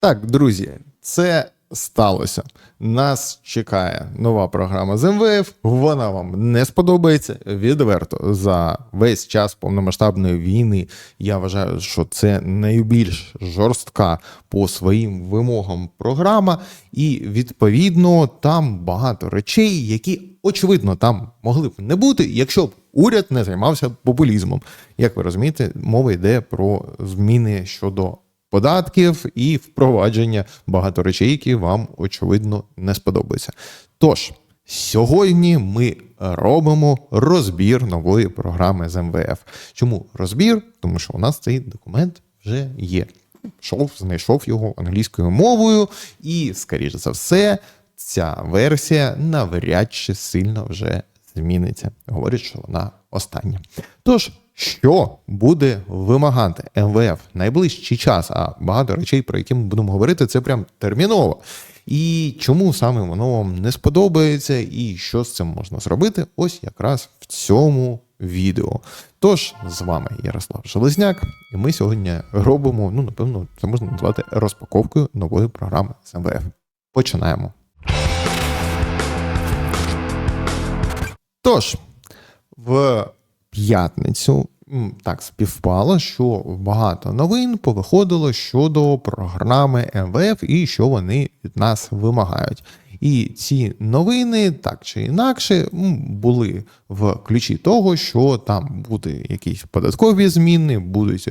Так, друзі, це сталося. Нас чекає нова програма з МВФ. Вона вам не сподобається відверто за весь час повномасштабної війни. Я вважаю, що це найбільш жорстка по своїм вимогам програма, і відповідно там багато речей, які очевидно там могли б не бути, якщо б уряд не займався популізмом. Як ви розумієте, мова йде про зміни щодо податків і впровадження багато речей, які вам очевидно не сподобаються. Тож сьогодні ми робимо розбір нової програми з МВФ. Чому розбір? Тому що у нас цей документ вже є. Шов, знайшов його англійською мовою, і, скоріш за все, ця версія навряд чи сильно вже зміниться. Говорять, що вона остання. Тож, що буде вимагати МВФ найближчий час, а багато речей, про які ми будемо говорити, це прям терміново. І чому саме воно вам не сподобається, і що з цим можна зробити, ось якраз в цьому відео. Тож з вами Ярослав Железняк, і ми сьогодні робимо, ну напевно, це можна назвати розпаковкою нової програми з МВФ. Починаємо. Тож, в п'ятницю так співпало, що багато новин повиходило щодо програми МВФ і що вони від нас вимагають. І ці новини, так чи інакше, були в ключі того, що там будуть якісь податкові зміни, будуть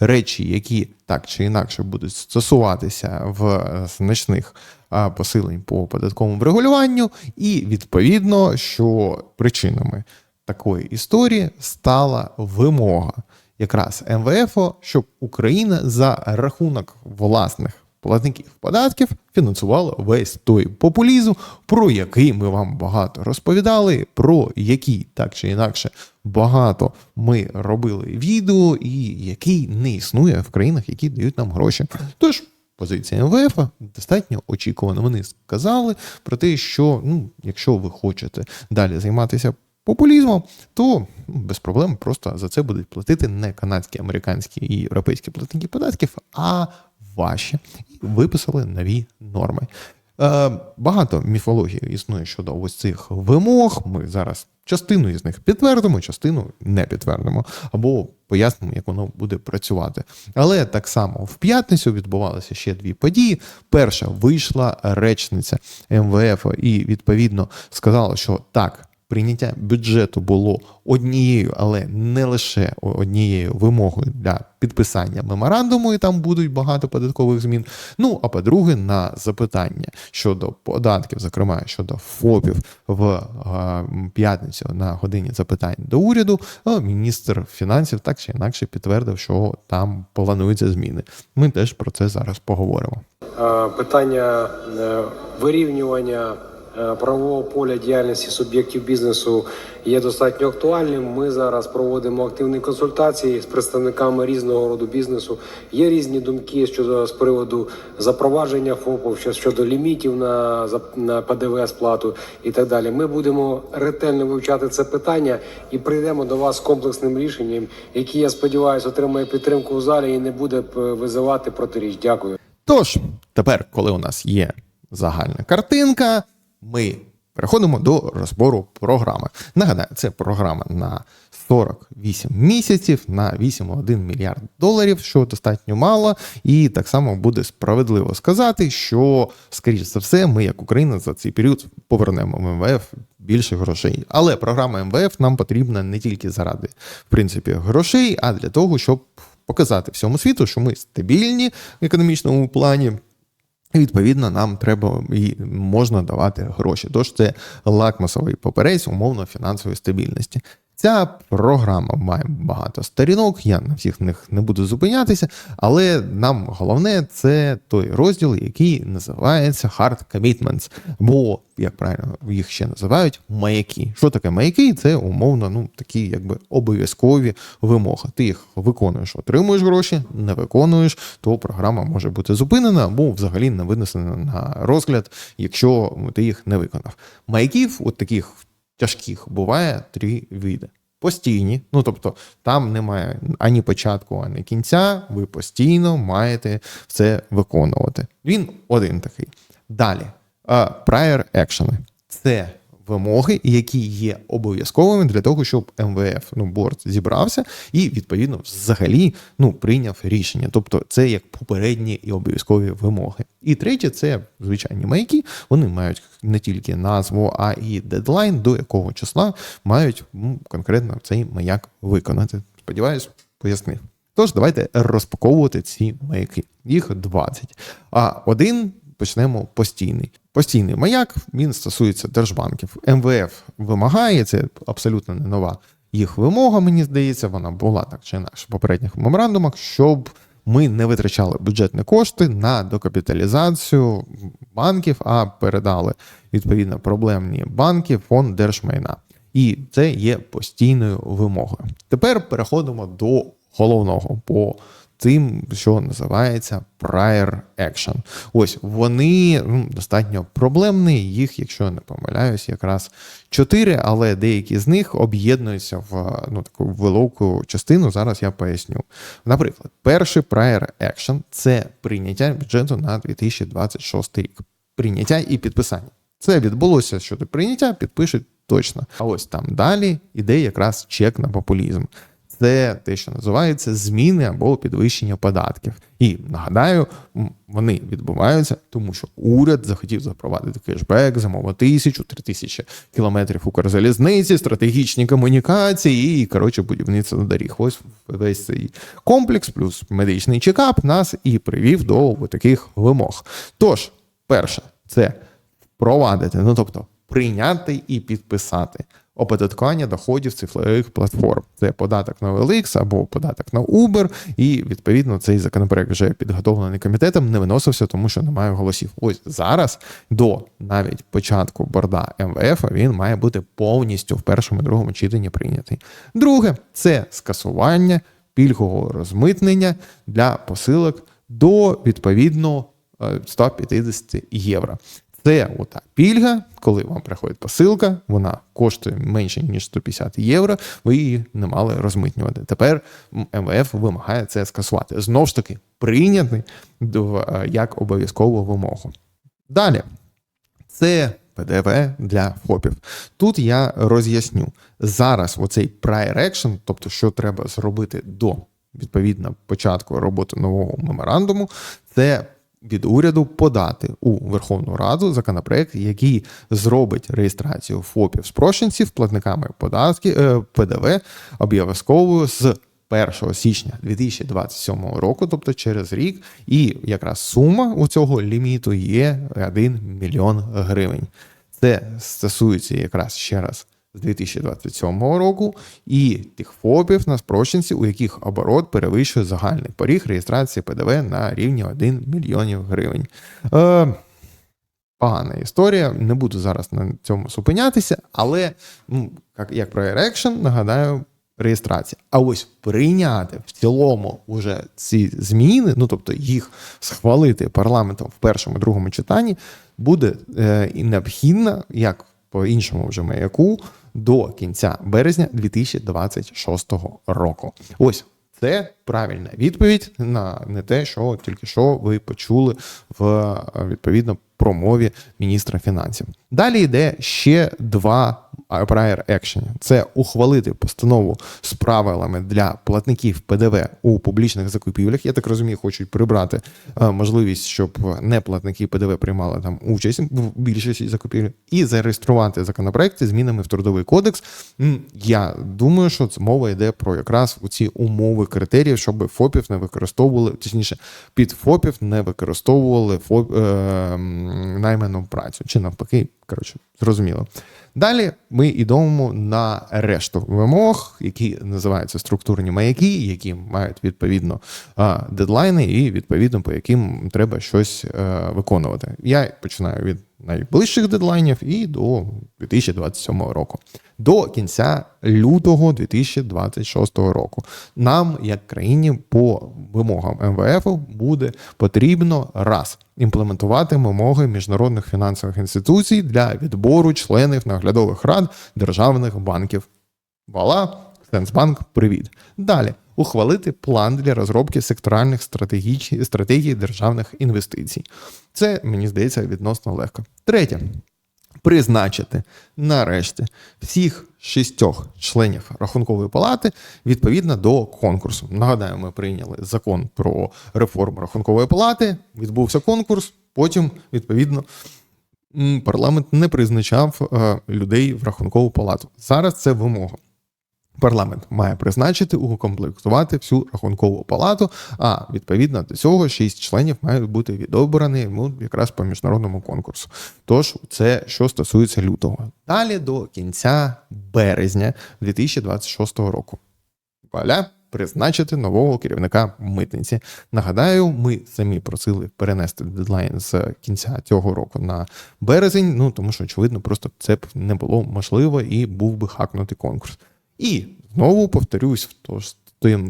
речі, які так чи інакше будуть стосуватися в е, значних посилень по податковому врегулюванню, і відповідно, що причинами такої історії стала вимога якраз МВФ, щоб Україна за рахунок власних платників податків фінансувала весь той популізм, про який ми вам багато розповідали, про який так чи інакше багато ми робили відео, і який не існує в країнах, які дають нам гроші. Тож. Позиція МВФ достатньо очікувана. Вони сказали про те, що ну, якщо ви хочете далі займатися популізмом, то без проблем просто за це будуть платити не канадські, американські і європейські платники податків, а ваші. І виписали нові норми. Е, багато міфології існує щодо ось цих вимог. Ми зараз частину із них підтвердимо, частину не підтвердимо, або пояснимо, як воно буде працювати. Але так само в п'ятницю відбувалися ще дві події. Перша вийшла речниця МВФ і відповідно сказала, що так. Прийняття бюджету було однією, але не лише однією вимогою для підписання меморандуму, і там будуть багато податкових змін. Ну а по-друге, на запитання щодо податків, зокрема щодо ФОПів в е, п'ятницю на годині запитань до уряду, е, міністр фінансів так чи інакше підтвердив, що там плануються зміни. Ми теж про це зараз поговоримо. Е, Питання вирівнювання правового поля діяльності суб'єктів бізнесу є достатньо актуальним. Ми зараз проводимо активні консультації з представниками різного роду бізнесу. Є різні думки щодо з приводу запровадження ФОПів, щодо лімітів на, на ПДВ сплату і так далі. Ми будемо ретельно вивчати це питання і прийдемо до вас з комплексним рішенням, яке я сподіваюся отримає підтримку в залі і не буде е, визивати протиріч. Дякую. Тож, тепер, коли у нас є загальна картинка, ми переходимо до розбору програми. Нагадаю, це програма на 48 місяців на 8,1 мільярд доларів, що достатньо мало, і так само буде справедливо сказати, що, скоріш за все, ми, як Україна, за цей період повернемо МВФ більше грошей. Але програма МВФ нам потрібна не тільки заради в принципі грошей, а для того, щоб показати всьому світу, що ми стабільні в економічному плані. І відповідно нам треба і можна давати гроші. Тож це лакмусовий паперець умовно фінансової стабільності. Ця програма має багато сторінок, я на всіх них не буду зупинятися, але нам головне це той розділ, який називається Hard Commitments, бо, як правильно їх ще називають, маяки. Що таке маяки? Це умовно ну, такі якби обов'язкові вимоги. Ти їх виконуєш, отримуєш гроші, не виконуєш, то програма може бути зупинена або взагалі не винесена на розгляд, якщо ти їх не виконав. Маяків, от таких тяжких, буває три види. постійні. Ну тобто, там немає ані початку, ані кінця. Ви постійно маєте це виконувати. Він один такий. Далі, е, prior action. Це вимоги, які є обов'язковими для того, щоб МВФ ну борт зібрався і відповідно взагалі ну прийняв рішення. Тобто, це як попередні і обов'язкові вимоги. І третє, це звичайні маяки. Вони мають не тільки назву, а і дедлайн, до якого числа мають ну, конкретно цей маяк виконати. Сподіваюсь, пояснив. Тож давайте розпаковувати ці маяки. Їх 20. А один почнемо постійний. Постійний маяк він стосується держбанків. МВФ вимагає, це абсолютно не нова їх вимога, мені здається, вона була так чи інакше в попередніх меморандумах, щоб ми не витрачали бюджетні кошти на докапіталізацію банків, а передали відповідно проблемні банки фонд держмайна. І це є постійною вимогою. Тепер переходимо до головного по тим, що називається prior action. Ось вони ну, достатньо проблемні. Їх, якщо я не помиляюсь, якраз чотири, але деякі з них об'єднуються в ну, таку велику частину. Зараз я поясню. Наприклад, перший prior action – це прийняття бюджету на 2026 рік. Прийняття і підписання. Це відбулося щодо прийняття, підпишуть точно. А ось там далі іде якраз чек на популізм. Це те, що називається зміни або підвищення податків. І нагадаю, вони відбуваються, тому що уряд захотів запровадити кешбек, замову тисячу, три тисячі кілометрів Укрзалізниці, стратегічні комунікації і коротше будівництво доріг. Ось весь цей комплекс, плюс медичний чекап нас і привів до таких вимог. Тож, перше, це впровадити, ну тобто прийняти і підписати оподаткування доходів цифрових платформ. Це податок на OLX або податок на Uber, і відповідно цей законопроект вже підготовлений комітетом, не виносився, тому що немає голосів. Ось зараз до навіть початку борда МВФ він має бути повністю в першому і другому читанні прийнятий. Друге це скасування пільгового розмитнення для посилок до відповідно е, 150 євро. Це ота пільга, коли вам приходить посилка, вона коштує менше ніж 150 євро. Ви її не мали розмитнювати. Тепер МВФ вимагає це скасувати. Знову ж таки, прийняти е, як обов'язкову вимогу. Далі це ПДВ для ФОПів. Тут я роз'ясню зараз оцей prior action, тобто що треба зробити до відповідно початку роботи нового меморандуму, це від уряду подати у Верховну Раду законопроект, який зробить реєстрацію ФОПів спрощенців платниками податків е, ПДВ обов'язковою з 1 січня 2027 року, тобто через рік, і якраз сума у цього ліміту є 1 мільйон гривень. Це стосується якраз ще раз з 2027 року і тих ФОПів на спрощенці, у яких оборот перевищує загальний поріг реєстрації ПДВ на рівні 1 мільйонів гривень. Е, Погана історія, не буду зараз на цьому зупинятися, але ну, як, як про Erection, нагадаю, реєстрація. А ось прийняти в цілому уже ці зміни, ну тобто їх схвалити парламентом в першому другому читанні, буде е, і необхідно, як по іншому вже маяку, до кінця березня 2026 року. Ось це правильна відповідь на не те, що тільки що ви почули в відповідно промові міністра фінансів. Далі йде ще два prior action. Це ухвалити постанову з правилами для платників ПДВ у публічних закупівлях. Я так розумію, хочуть прибрати е, можливість, щоб не платники ПДВ приймали там участь в більшості закупівель, і зареєструвати законопроекти змінами в трудовий кодекс. Я думаю, що це мова йде про якраз у ці умови критерії, щоб ФОПів не використовували, точніше, під ФОПів не використовували ФОП, е, найману працю. Чи навпаки, коротше, зрозуміло. Далі ми йдемо на решту вимог, які називаються структурні маяки, які мають відповідно дедлайни, і відповідно по яким треба щось е, виконувати. Я починаю від найближчих дедлайнів і до 2027 року. До кінця лютого 2026 року. Нам, як країні, по вимогам МВФ буде потрібно раз імплементувати вимоги міжнародних фінансових інституцій для відбору членів наглядових рад державних банків. Вала, Сенсбанк, привіт. Далі ухвалити план для розробки секторальних стратегій, стратегій державних інвестицій. Це мені здається відносно легко. Третє. Призначити нарешті всіх шістьох членів рахункової палати відповідно до конкурсу. Нагадаю, ми прийняли закон про реформу рахункової палати. Відбувся конкурс. Потім, відповідно, парламент не призначав е, людей в рахункову палату. Зараз це вимога. Парламент має призначити, укомплектувати всю рахункову палату, а відповідно до цього шість членів мають бути відобрані ну, якраз по міжнародному конкурсу. Тож це що стосується лютого. Далі до кінця березня 2026 року. Валя призначити нового керівника митниці. Нагадаю, ми самі просили перенести дедлайн з кінця цього року на березень. Ну тому що очевидно, просто це б не було можливо і був би хакнутий конкурс. І знову повторюсь, в то ж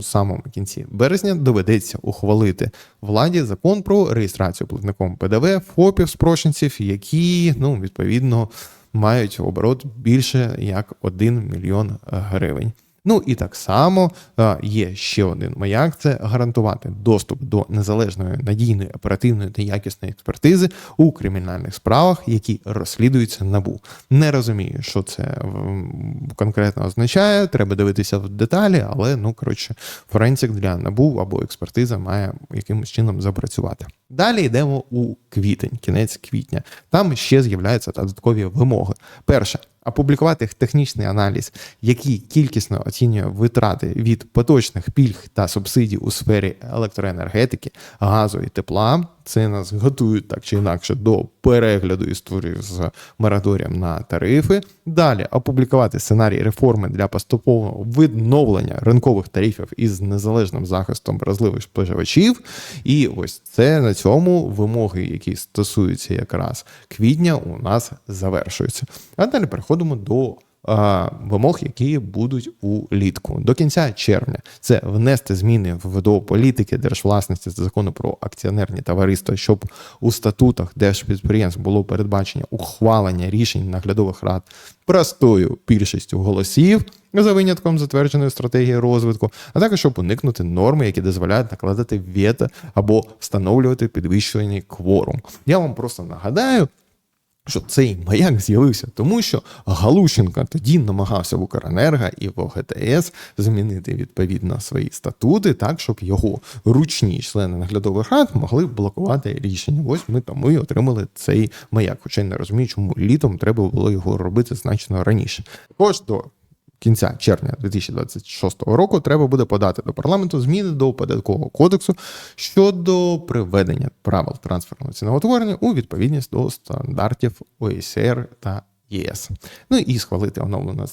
самому кінці березня доведеться ухвалити владі закон про реєстрацію платником ПДВ ФОПів спрощенців, які ну відповідно мають оборот більше як 1 мільйон гривень. Ну і так само е, є ще один маяк: це гарантувати доступ до незалежної надійної оперативної та якісної експертизи у кримінальних справах, які розслідуються набу. Не розумію, що це конкретно означає. Треба дивитися в деталі, але ну коротше, форенсик для набу або експертиза має якимось чином запрацювати. Далі йдемо у квітень, кінець квітня. Там ще з'являються додаткові вимоги. Перше. Опублікувати технічний аналіз, який кількісно оцінює витрати від поточних пільг та субсидій у сфері електроенергетики, газу і тепла. Це нас готують так чи інакше до перегляду історії з мораторієм на тарифи. Далі опублікувати сценарій реформи для поступового відновлення ринкових тарифів із незалежним захистом вразливих споживачів. І ось це на цьому вимоги, які стосуються якраз квітня, у нас завершуються. А далі переходимо до вимог, які будуть улітку до кінця червня. Це внести зміни в до політики держвласності з закону про акціонерні товариства, щоб у статутах держпідприємств було передбачення ухвалення рішень наглядових рад простою більшістю голосів. За винятком затвердженої стратегії розвитку, а також щоб уникнути норми, які дозволяють накладати вето або встановлювати підвищений кворум. Я вам просто нагадаю, що цей маяк з'явився, тому що Галущенко тоді намагався в Укренерго і в ОГТС змінити відповідно свої статути, так щоб його ручні члени наглядових рад могли блокувати рішення. Ось ми тому і отримали цей маяк. Хоча й не розумію, чому літом треба було його робити значно раніше. Також до кінця червня 2026 року треба буде подати до парламенту зміни до податкового кодексу щодо приведення правил трансферного ціноутворення у відповідність до стандартів ОСР та ЄС. Ну і схвалити оновлену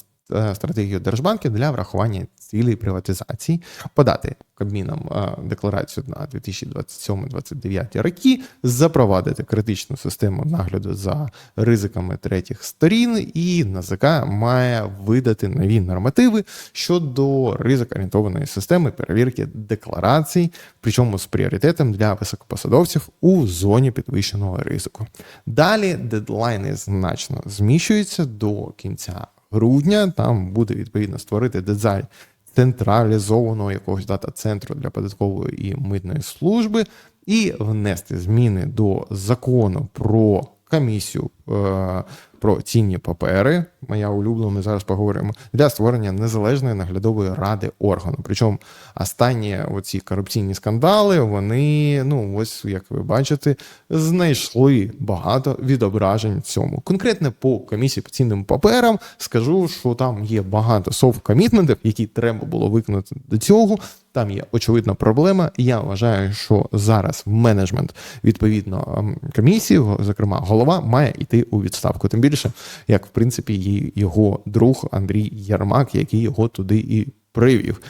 стратегію Держбанків для врахування цілей приватизації, подати Кабміном е, декларацію на 2027-2029 роки, запровадити критичну систему нагляду за ризиками третіх сторін, і НАЗК має видати нові нормативи щодо ризик-орієнтованої системи перевірки декларацій, причому з пріоритетом для високопосадовців у зоні підвищеного ризику. Далі дедлайни значно зміщуються до кінця грудня. Там буде відповідно створити дизайн централізованого якогось дата-центру для податкової і митної служби, і внести зміни до закону про комісію е, про цінні папери. Моя улюблена, ми зараз поговоримо для створення незалежної наглядової ради органу. Причому останні оці корупційні скандали, вони, ну ось як ви бачите, знайшли багато відображень в цьому. Конкретно по комісії по цінним паперам скажу, що там є багато софт-комітментів, які треба було виконати до цього. Там є очевидна проблема. Я вважаю, що зараз менеджмент відповідно ем, комісії, зокрема голова, має йти у відставку. Тим більше, як в принципі, його друг Андрій Ярмак, який його туди і привів.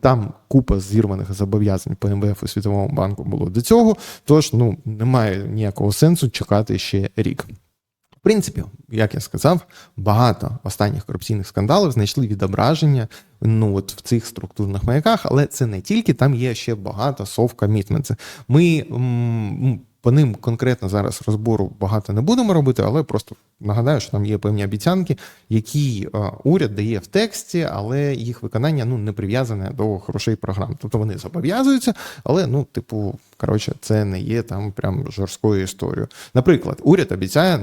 Там купа зірваних зобов'язань по МВФ і Світовому банку було до цього. Тож ну немає ніякого сенсу чекати ще рік. Принципі, як я сказав, багато останніх корупційних скандалів знайшли відображення ну от в цих структурних маяках, але це не тільки там є ще багато soft. Ми м, По ним конкретно зараз розбору багато не будемо робити, але просто нагадаю, що там є певні обіцянки, які е, уряд дає в тексті, але їх виконання ну не прив'язане до грошей програм. Тобто вони зобов'язуються, але ну, типу, коротше, це не є там прям жорсткою історією. Наприклад, уряд обіцяє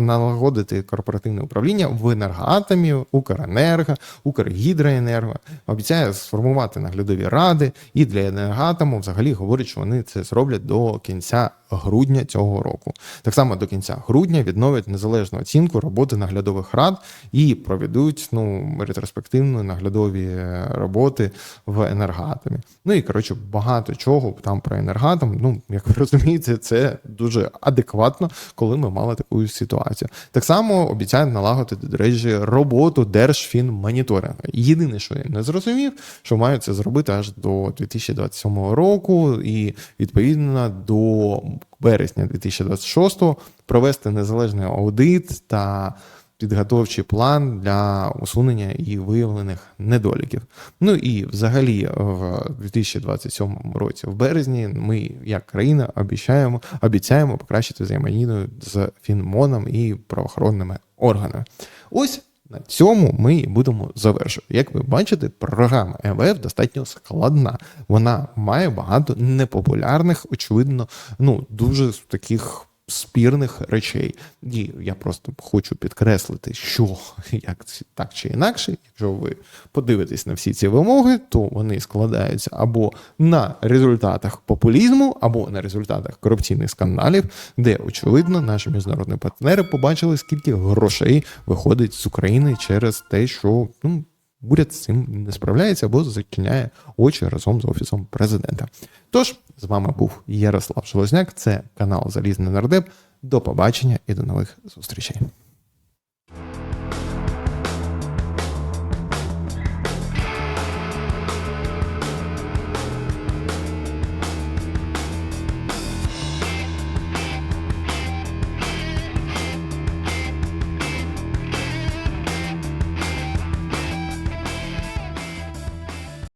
налагодити корпоративне управління в енергоатомі, Укренерго, Укргідроенерго, обіцяє сформувати наглядові ради, і для енергоатому взагалі говорить, що вони це зроблять до кінця грудня цього року. Так само до кінця грудня відновлять незалежну оцінку роботи наглядових рад і проведуть ну ретроспективно наглядові е, роботи в енергоатомі. Ну і коротше багато чого там про енергоатом. Ну як ви розумієте, це дуже адекватно, коли ми мали таку ситуацію. Так само обіцяють налагодити, до речі, роботу Держфінмоніторингу. Єдине, що я не зрозумів, що мають це зробити аж до 2027 року, і відповідно до березня 2026 провести незалежний аудит та підготовчий план для усунення і виявлених недоліків. Ну і взагалі в 2027 році, в березні, ми, як країна, обіцяємо, обіцяємо покращити взаємодію з Фінмоном і правоохоронними органами. Ось на цьому ми будемо завершувати. Як ви бачите, програма МВФ достатньо складна. Вона має багато непопулярних, очевидно, ну дуже таких спірних речей. І я просто хочу підкреслити, що як так чи інакше, якщо ви подивитесь на всі ці вимоги, то вони складаються або на результатах популізму, або на результатах корупційних скандалів, де очевидно наші міжнародні партнери побачили, скільки грошей виходить з України через те, що ну. Уряд з цим не справляється або зачиняє очі разом з офісом президента. Тож з вами був Ярослав Шелозняк. Це канал Залізний нардеп. До побачення і до нових зустрічей.